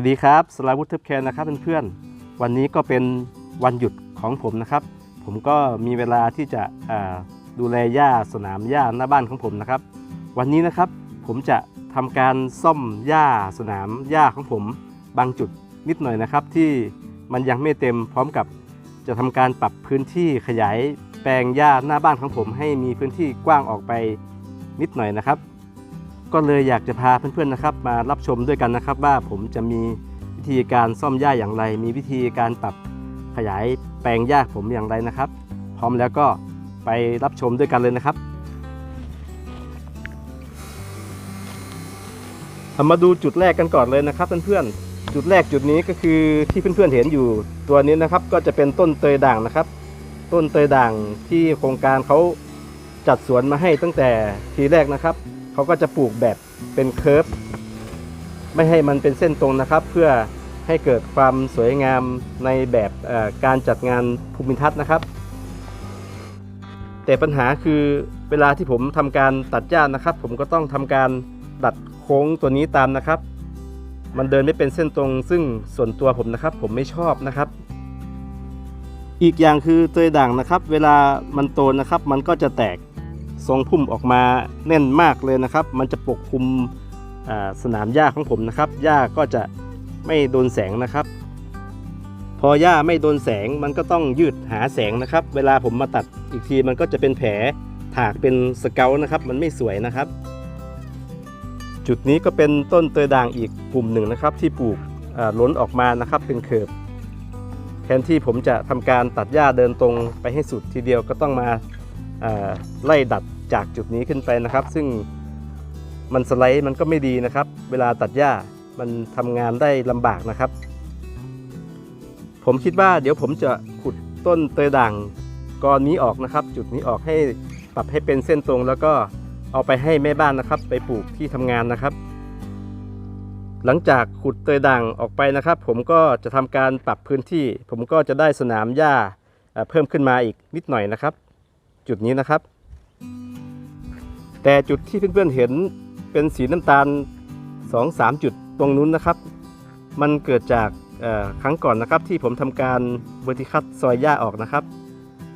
วัสดีครับสลาวุฒิเทพแคนนะครับเพื่อนๆวันนี้ก็เป็นวันหยุดของผมนะครับ ผมก็มีเวลาที่จะดูแลหญ้าสนามหญ้าหน้าบ้านของผมนะครับ วันนี้นะครับผมจะทำการซ่อมหญ้าสนามหญ้าของผม บางจุดนิดหน่อยนะครับ ที่มันยังไม่เต็มพร้อมกับจะทำการปรับพื้นที่ขยายแปลงหญ้าหน้าบ้านของผม ให้มีพื้นที่กว้างออกไปนิดหน่อยนะครับ ก็เลยอยากจะพาเพื่อนๆนะครับ มารับชมด้วยกันนะครับ ว่าผมจะมีวิธีการซ่อมหญ้าอย่างไร มีวิธีการปรับขยายแปลงหญ้าผมอย่างไรนะครับ พร้อมแล้วก็ไปรับชมด้วยกันเลยนะครับเรามาดูจุดแรกกันก่อนเลยนะครับเพื่อนๆจุดแรกจุดนี้ก็คือที่เพื่อนๆเห็นอยู่ตัวนี้นะครับ ก็จะเป็นต้นเตยด่างนะครับ ต้นเตยด่างที่โครงการเขาจัดสวนมาให้ตั้งแต่ทีแรกนะครับ เขาก็จะปลูกแบบเป็นเคิร์ฟไม่ให้มันเป็นเส้นตรงนะครับ เพื่อให้เกิดความสวยงามในแบบการจัดงานภูมิทัศน์นะครับ แต่ปัญหาคือเวลาที่ผมทำการตัดหญ้านะครับ ผมก็ต้องทำการดัดโค้งตัวนี้ตามนะครับ มันเดินไม่เป็นเส้นตรง ซึ่งส่วนตัวผมนะครับ ผมไม่ชอบนะครับ อีกอย่างคือเตยด่างนะครับ เวลามันโตนะครับ มันก็จะแตก ทรงพุ่มออกมาแน่นมากเลยนะครับ มันจะปกคลุมสนามหญ้าของผมนะครับหญ้าก็จะไม่โดนแสงนะครับ พอหญ้าไม่โดนแสงมันก็ต้องยืดหาแสงนะครับ เวลาผมมาตัดอีกทีมันก็จะเป็นแผลถากเป็นสเกลนะครับ มันไม่สวยนะครับ จุดนี้ก็เป็นต้นเตยด่างอีกกลุ่มหนึ่งนะครับ ที่ปลูกล้นออกมานะครับเป็นเขิบแทนที่ผมจะทำการตัดหญ้าเดินตรงไปให้สุดทีเดียวก็ต้องมา ไล่ดัดจากจุดนี้ขึ้นไปนะครับ ซึ่งมันสไลด์มันก็ไม่ดีนะครับ เวลาตัดหญ้ามันทำงานได้ลำบากนะครับ ผมคิดว่าเดี๋ยวผมจะขุดต้นเตยด่างกอนนี้ออกนะครับ จุดนี้ออกให้ปรับให้เป็นเส้นตรงแล้วก็เอาไปให้แม่บ้านนะครับ ไปปลูกที่ทำงานนะครับ หลังจากขุดเตยด่างออกไปนะครับ ผมก็จะทำการปรับพื้นที่ ผมก็จะได้สนามหญ้าอ่าเพิ่มขึ้นมาอีกนิดหน่อยนะครับ จุดนี้นะครับ แต่จุดที่เพื่อนๆเห็นเป็นสีน้ำตาล 2-3 จุดตรงนู้นนะครับ มันเกิดจากครั้งก่อนนะครับที่ผมทำการเวอร์ติคัตซอยหญ้าออกนะครับ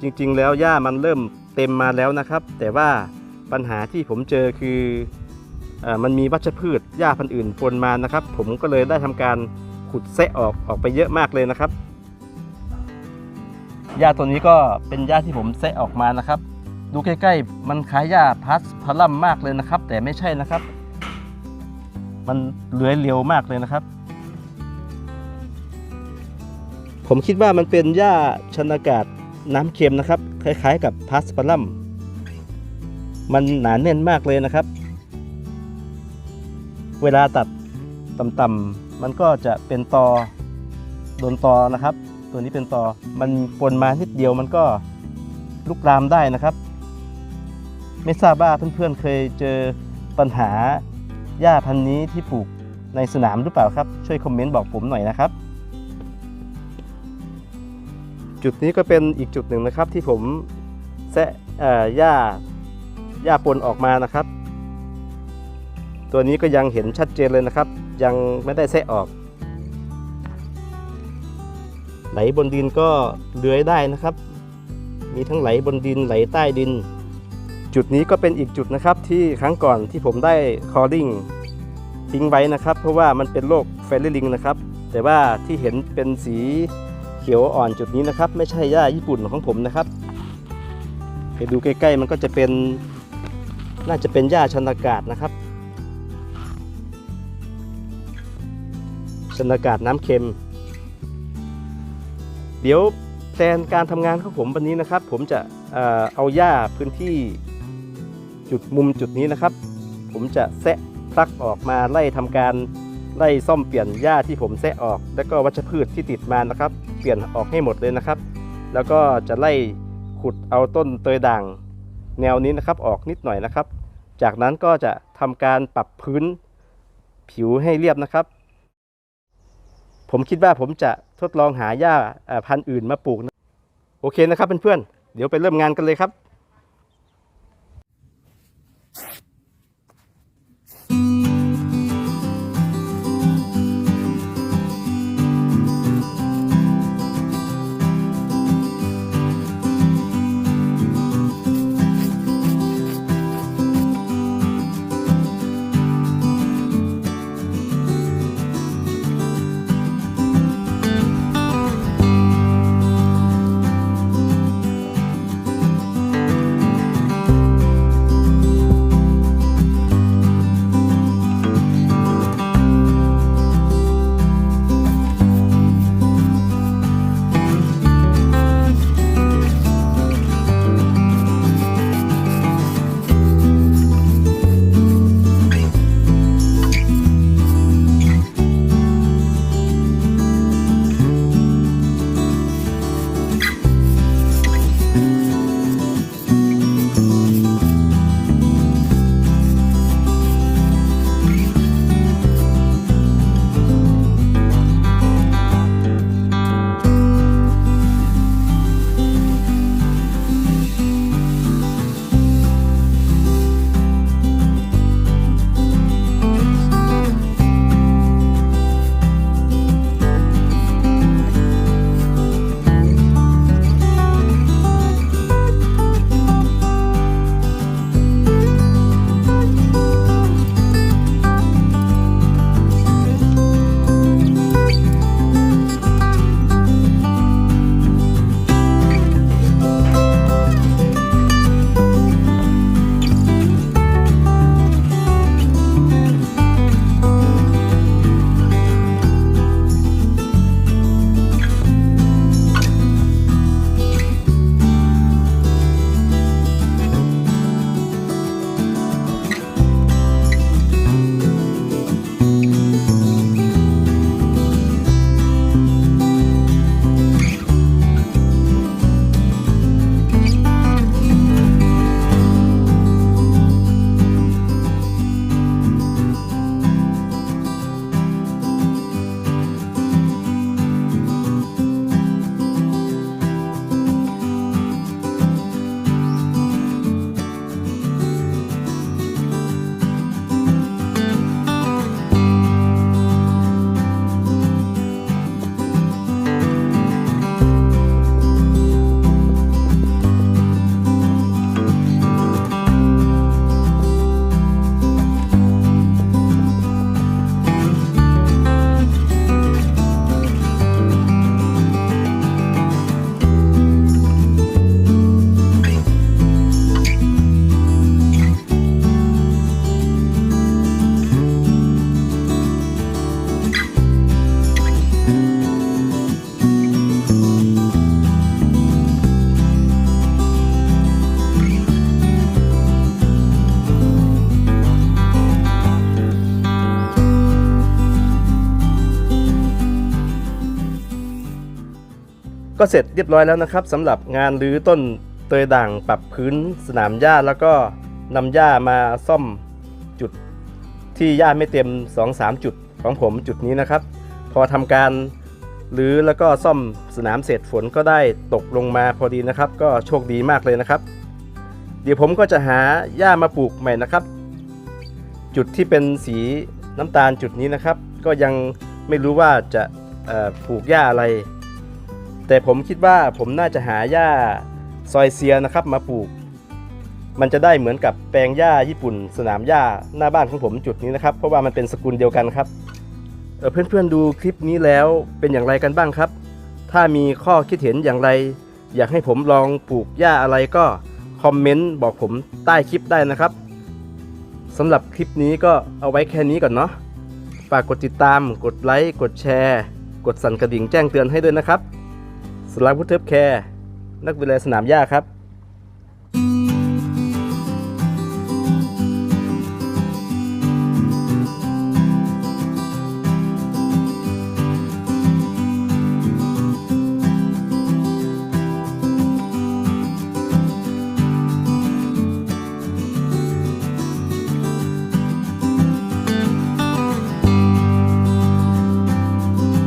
จริงๆแล้วหญ้ามันเริ่มเต็มมาแล้วนะครับ แต่ว่าปัญหาที่ผมเจอคือเออมันมีวัชพืชหญ้าพันธุ์อื่นปนมานะครับ ผมก็เลยได้ทำการขุดแซะออกออกไปเยอะมากเลยนะครับ หญ้าตัวนี้ก็เป็นหญ้าที่ผมแซะออกมานะครับ ดูใกล้ๆ มันคล้ายหญ้าพัสพลัมมากเลยนะครับ แต่ไม่ใช่นะครับ มันเลื้อยเร็วมากเลยนะครับ ผมคิดว่ามันเป็นหญ้าชนากาศน้ำเค็มนะครับ คล้ายๆ กับพัสพลัมมันหนาแน่นมากเลยนะครับ เวลาตัดต่ำๆมันก็จะเป็นตอโดนตอนะครับ ตัวนี้เป็นต่อมันปนมานิดเดียวมันก็ลุกลามได้นะครับ ไม่ทราบว่าเพื่อนๆเคยเจอปัญหาหญ้าพันธุ์นี้ที่ปลูกในสนามหรือเปล่าครับ ช่วยคอมเมนต์บอกผมหน่อยนะครับ จุดนี้ก็เป็นอีกจุดหนึ่งนะครับที่ผมแซะเอ่อหญ้าหญ้าปนออกมานะครับ ตัวนี้ก็ยังเห็นชัดเจนเลยนะครับ ยังไม่ได้แซะออก ไหลบนดินก็เลื้อยได้นะครับ มีทั้งไหลบนดินไหลใต้ดิน จุดนี้ก็เป็นอีกจุดนะครับที่ครั้งก่อนที่ผมได้คอลิ่งทิ้งไว้นะครับ เพราะว่ามันเป็นโรคเฟลลิงนะครับ แต่ว่าที่เห็นเป็นสีเขียวอ่อนจุดนี้นะครับ ไม่ใช่หญ้าญี่ปุ่นของผมนะครับไปดูใกล้ๆมันก็จะเป็นน่าจะเป็นหญ้าชนากาศนะครับชนากาศน้ำเค็ม เดี๋ยวแทนการทำงานของผมวันนี้นะครับ ผมจะเอาหญ้าพื้นที่จุดมุมจุดนี้นะครับ ผมจะแซะตักออกมาไล่ทำการไล่ซ่อมเปลี่ยนหญ้าที่ผมแซะออก แล้วก็วัชพืชที่ติดมานะครับ เปลี่ยนออกให้หมดเลยนะครับ แล้วก็จะไล่ขุดเอาต้นเตยด่างแนวนี้นะครับออกนิดหน่อยนะครับ จากนั้นก็จะทำการปรับพื้นผิวให้เรียบนะครับ ผมคิดว่าผมจะ ทดลองหาหญ้าพันธุ์อื่นมาปลูกนะโอเคนะครับเพื่อนๆเดี๋ยวไปเริ่มงานกันเลยครับ ก็เสร็จเรียบร้อยแล้วนะครับสำหรับงานรื้อต้นเตยด่างปรับพื้นสนามหญ้าแล้วก็นำหญ้ามาซ่อมจุดที่หญ้าไม่เต็ม 2-3 จุดของผมจุดนี้นะครับ พอทำการรื้อแล้วก็ซ่อมสนามเสร็จฝนก็ได้ตกลงมาพอดีนะครับ ก็โชคดีมากเลยนะครับ เดี๋ยวผมก็จะหาหญ้ามาปลูกใหม่นะครับ จุดที่เป็นสีน้ำตาลจุดนี้นะครับ ก็ยังไม่รู้ว่าจะปลูกหญ้าอะไร แต่ผมคิดว่าผมน่าจะหาหญ้าซอยเซียนะครับมาปลูก มันจะได้เหมือนกับแปลงหญ้าญี่ปุ่น สนามหญ้าหน้าบ้านของผมจุดนี้นะครับ เพราะว่ามันเป็นสกุลเดียวกันครับเเพื่อนๆดูคลิปนี้แล้วเป็นอย่างไรกันบ้างครับ ถ้ามีข้อคิดเห็นอย่างไร อยากให้ผมลองปลูกหญ้าอะไรก็คอมเมนต์บอกผมใต้คลิปได้นะครับสำหรับคลิปนี้ก็เอาไว้แค่นี้ก่อนเนาะฝากกดติดตาม กดไลค์ กดแชร์ กดสั่นกระดิ่งแจ้งเตือนให้ด้วยนะครับ สำหรับพุทเทิบแคร์นักวิเลยสนามหญ้าครับ